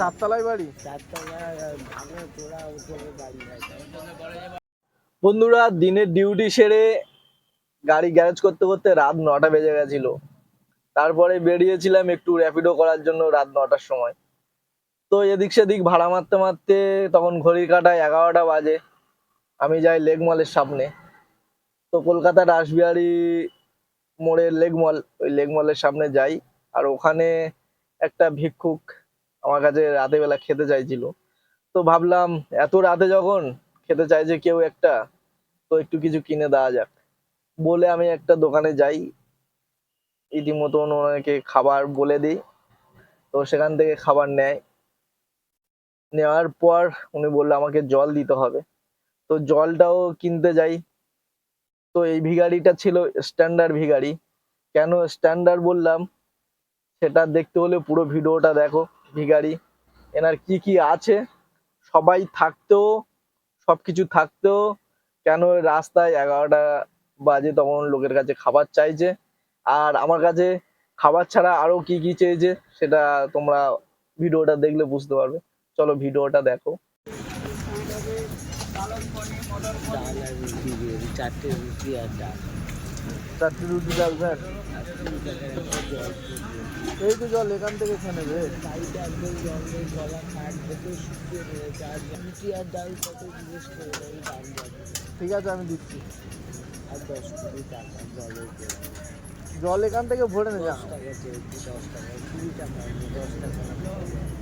চারতলায় বাড়ি? বন্ধুরা, দিনের ডিউটি সেরে গাড়ি গ্যারেজ করতে করতে রাত নটা বেজে গেছিল। তারপরে বেরিয়েছিলাম একটু র্যাপিডো করার জন্য রাত নটার সময়। তো এদিক সেদিক ভাড়া মারতে মারতে তখন ঘড়ির কাটায় এগারোটা বাজে। আমি যাই লেগ মলের সামনে। তো কলকাতার রাসবিহারি মোড়ের লেগ মল ওই লেগ মলের সামনে যাই। আর ওখানে একটা ভিক্ষুক আমার কাছে রাতে বেলা খেতে চাইছিল। তো ভাবলাম, এত রাতে যখন খেতে চাইছে কেউ একটা, তো একটু কিছু কিনে দেওয়া যাক। বলে আমি একটা দোকানে যাই। ইতিমতন ওনাকে খাবার বলে দিই। তো সেখান থেকে খাবার নেয়। নেওয়ার পর উনি বলল, আমাকে জল দিতে হবে। তো জলটাও কিনতে যাই। তো এই ভিগারিটা ছিল স্ট্যান্ডার্ড ভিগারি কেন স্ট্যান্ডার্ড বললাম? সেটা দেখতে হলে পুরো ভিডিওটা দেখো। ভিগারি এনার কি কি আছে? সবাই থাকতেও সবকিছু থাকতেও কেন রাস্তায় এগারোটা বাজে তখন লোকের কাছে খাবার চাইছে? আর আমার কাছে খাবার ছাড়া আরও কি কি চেয়েছে সেটা তোমরা ভিডিওটা দেখলে বুঝতে পারবে। চলো ভিডিওটা দেখো। চারটে রুটি আর ডাল। রুটি এই তো জল এখান থেকে খেয়ে নেবে ঠিক আছে, আমি দিচ্ছি। জল এখান থেকে ভরে নে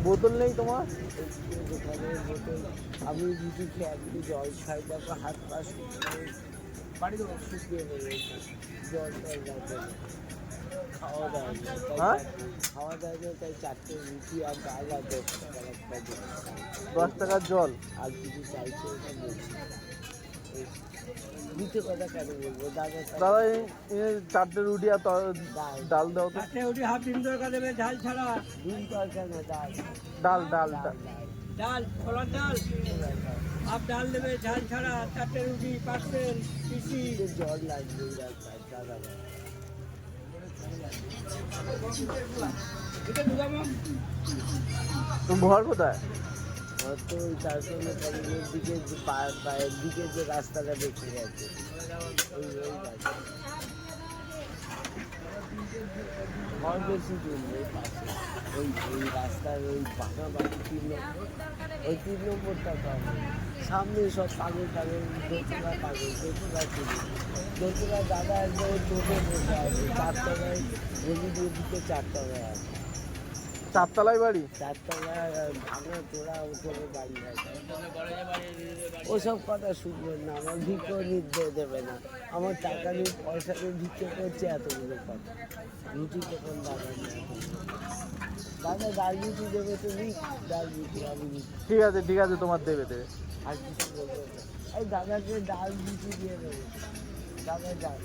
বোতল নেই তোমার? আমি খেয়ে জল খাই তারপর হাত পা হ্যাঁ? চারটে- খাওয়া দাওয়া নেই, তাই চারটে রুটি আর ডাল আর দশ টাকার জল? আর কিছু চাইছে দাদা চারটে রুটি আর ডাল। ডাল দাও তো। রুটি হাফ ডিম তরকা দেবে ঝাল ছাড়া। ডিম তরকারি না ডাল। ডাল ডাল। ডাল ছোলার ডাল। হাফ ডাল দেবে ঝাল ছাড়া চারটে রুটি পার্সেল পিসি। জল লাগবে ঘর কোথায়? তো ওই চারশো কলেজের দিকে যে পা- পায়ের দিকে যে রাস্তাটা বেঁকে গেছে। ঘর বেশি ওই রাস্তার ওই পাকা বাড়ি তিন নম্বর, ওই তিন নম্বরটা তো সামনে সব পাগল পাগল দোতলা পাগল, দোতলা চুরি। দোতলা দাদা একদম টোটো বসে আছে, চারতলায়, গলি দিয়ে দিতে চারতলায় আছে। চারতলায় বাড়ি? ওসব কথা শুনবেন না আমার ভিক্ষ নির্দেশ দেবে না। আমার টাকা নেই পয়সা নেই ভিক্ষে করছে এতগুলো কথা। রুটি তখন দাদা দেবে তুমি আমি ঠিক আছে ঠিক আছে তোমার দেবে দেবে। আর কিছু বলব না। এই দাদাকে ডাল দিয়ে দেবে। দাদা ডাল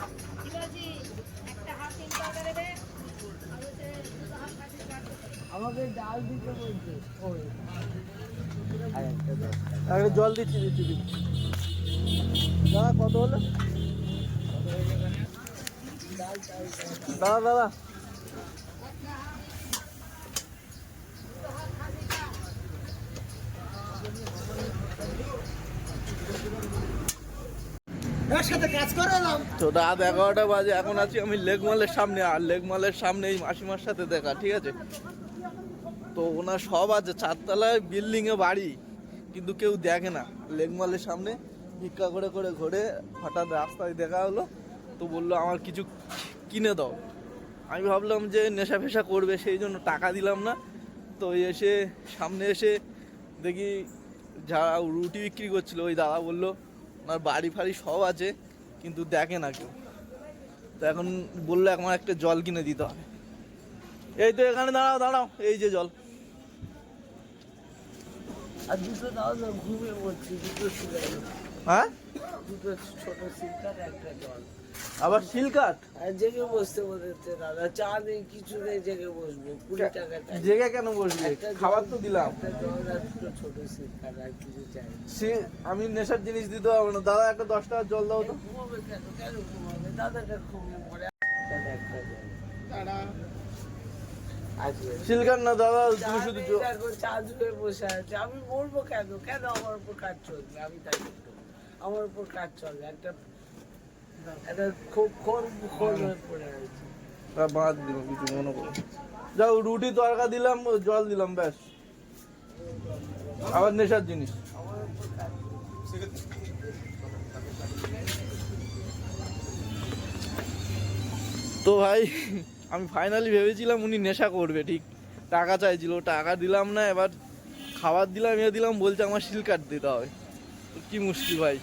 আমাকে ডাল দিতে বলছে। ওই। আর একটা দশ টাকা আরে জল দিচ্ছি দিচ্ছি দিচ্ছি। দাদা কত হলো? দাদা দাদা তো রাত এগারোটা বাজে এখন আছি আমি লেগ মলের সামনে আর লেগ মলের সামনে এই মাসিমার সাথে দেখা ঠিক আছে? তো ওনার সব আছে, চারতলায় বিল্ডিং এ বাড়ি, কিন্তু কেউ দেখে না। লেগ মলের সামনে ভিক্ষা করে করে ঘুরে, হঠাৎ রাস্তায় দেখা হলো, তো বলল, আমার কিছু কিনে দাও। আমি ভাবলাম যে নেশা ফেশা করবে, সেই জন্য টাকা দিলাম না। তো এসে সামনে এসে দেখি যারা রুটি বিক্রি করছিল, ওই দাদা বলল, ওনার বাড়ি ফাড়ি সব আছে, কিন্তু দেখে না কেউ। তো এখন বলল, আমার একটা জল কিনে দিতে হবে। এই তো এখানে দাঁড়াও দাঁড়াও, এই যে জল। আর দুটো দাও না ঘুমিয়ে পড়ছি দুটো সিলাই হ্যাঁ? দুটো ছোট সিলকার একটা জল। আবার আর জেগে বসতে বলতে দাদা চা নেই কিছু নেই জেগে বসবো কুড়ি টাকা জেগে কেন বসবি? খাবার তো দিলাম। ছোট সিলকার আর কিছু চাই সে আমি নেশার জিনিস দিতে হবে না। দাদা একটা দশ টাকার জল দাও তো। ঘুমাবে কেন? কেন ঘুমাবে? দাদাটা ঘুমিয়ে সিলকার না দাদা তুমি শুধু দেখো হয়ে বসে আছে। আমি বলব কেন? কেন আমার উপর কাজ চলবে? আমি তাই। আমার উপর কাজ চলবে। একটা একটা খুব খোর খোর হয়ে পড়ে আছে। বাদ দিল কিছু মনে করো। যাও রুটি তরকা দিলাম জল দিলাম ব্যাস। আবার নেশার জিনিস। তো ভাই আমি ফাইনালি ভেবেছিলাম উনি নেশা করবে, ঠিক। টাকা চাইছিল, টাকা দিলাম না, এবার খাবার দিলাম, এ দিলাম, বলছে আমার শিল কাট দিতে হবে। কি মুশকিল ভাই।